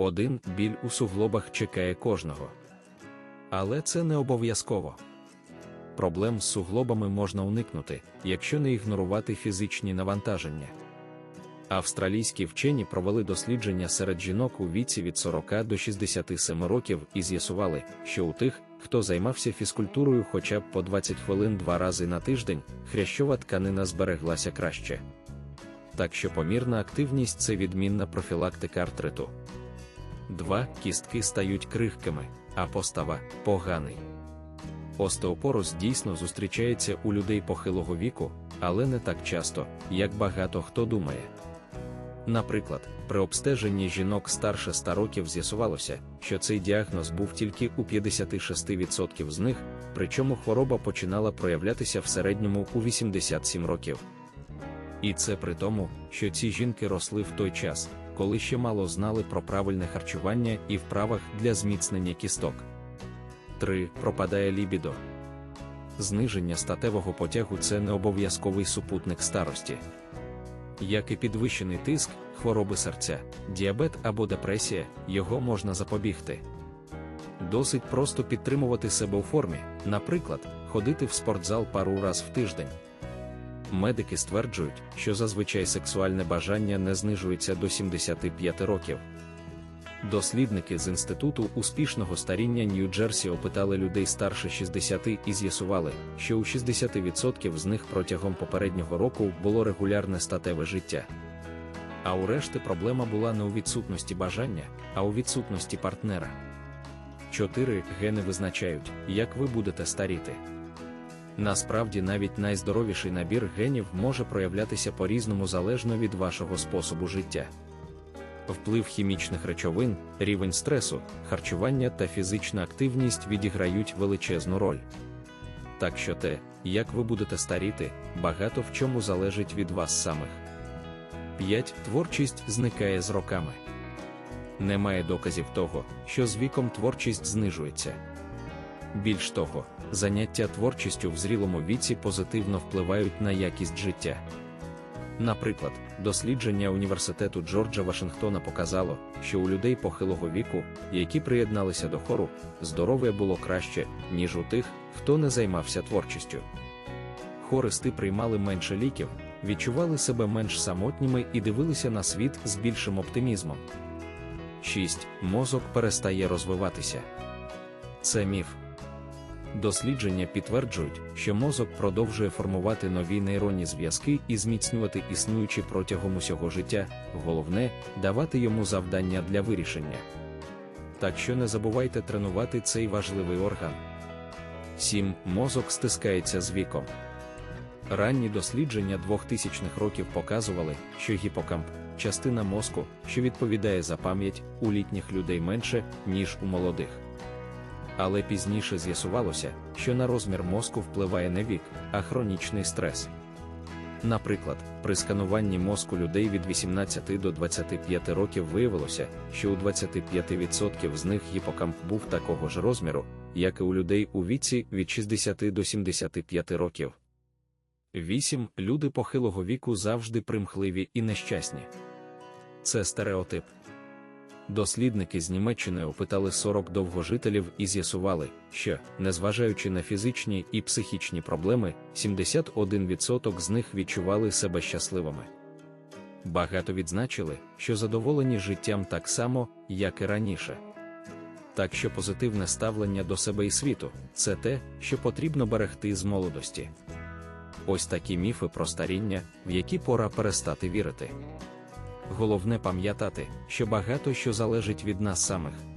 Один біль у суглобах чекає кожного. Але це не обов'язково. Проблем з суглобами можна уникнути, якщо не ігнорувати фізичні навантаження. Австралійські вчені провели дослідження серед жінок у віці від 40 до 67 років і з'ясували, що у тих, хто займався фізкультурою хоча б по 20 хвилин два рази на тиждень, хрящова тканина збереглася краще. Так що помірна активність це відмінна профілактика артриту. 2. Кістки стають крихкими, а постава поганий. Остеопороз дійсно зустрічається у людей похилого віку, але не так часто, як багато хто думає. Наприклад, при обстеженні жінок старше 100 років з'ясувалося, що цей діагноз був тільки у 56% з них, причому хвороба починала проявлятися в середньому у 87 років. І це при тому, що ці жінки росли в той час, коли ще мало знали про правильне харчування і вправах для зміцнення кісток. 3. Пропадає лібідо. Зниження статевого потягу це не обов'язковий супутник старості. Як і підвищений тиск, хвороби серця, діабет або депресія, його можна запобігти. Досить просто підтримувати себе у формі, наприклад, ходити в спортзал пару раз в тиждень. Медики стверджують, що зазвичай сексуальне бажання не знижується до 75 років. Дослідники з Інституту успішного старіння Нью-Джерсі опитали людей старше 60 і з'ясували, що у 60% з них протягом попереднього року було регулярне статеве життя. А у решти проблема була не у відсутності бажання, а у відсутності партнера. 4. Гени визначають, як ви будете старіти. Насправді навіть найздоровіший набір генів може проявлятися по-різному залежно від вашого способу життя. Вплив хімічних речовин, рівень стресу, харчування та фізична активність відіграють величезну роль. Так що те, як ви будете старіти, багато в чому залежить від вас самих. 5. Творчість зникає з роками. Немає доказів того, що з віком творчість знижується. Більш того, заняття творчістю в зрілому віці позитивно впливають на якість життя. Наприклад, дослідження університету Джорджа Вашингтона показало, що у людей похилого віку, які приєдналися до хору, здоров'я було краще, ніж у тих, хто не займався творчістю. Хористи приймали менше ліків, відчували себе менш самотніми і дивилися на світ з більшим оптимізмом. 6. Мозок перестає розвиватися. Це міф. Дослідження підтверджують, що мозок продовжує формувати нові нейронні зв'язки і зміцнювати існуючі протягом усього життя, головне давати йому завдання для вирішення. Так що не забувайте тренувати цей важливий орган. 7. Мозок стискається з віком. Ранні дослідження 2000-х років показували, що гіпокамп частина мозку, що відповідає за пам'ять, у літніх людей менше, ніж у молодих але пізніше з'ясувалося, що на розмір мозку впливає не вік, а хронічний стрес. Наприклад, при скануванні мозку людей від 18 до 25 років виявилося, що у 25% з них гіпокамп був такого ж розміру, як і у людей у віці від 60 до 75 років. 8. Люди похилого віку завжди примхливі і нещасні. Це стереотип. Дослідники з Німеччини опитали 40 довгожителів і з'ясували, що, незважаючи на фізичні і психічні проблеми, 71% з них відчували себе щасливими. Багато відзначили, що задоволені життям так само, як і раніше. Так що позитивне ставлення до себе і світу це те, що потрібно берегти з молодості. Ось такі міфи про старіння, в які пора перестати вірити. Головне пам'ятати, що багато що залежить від нас самих.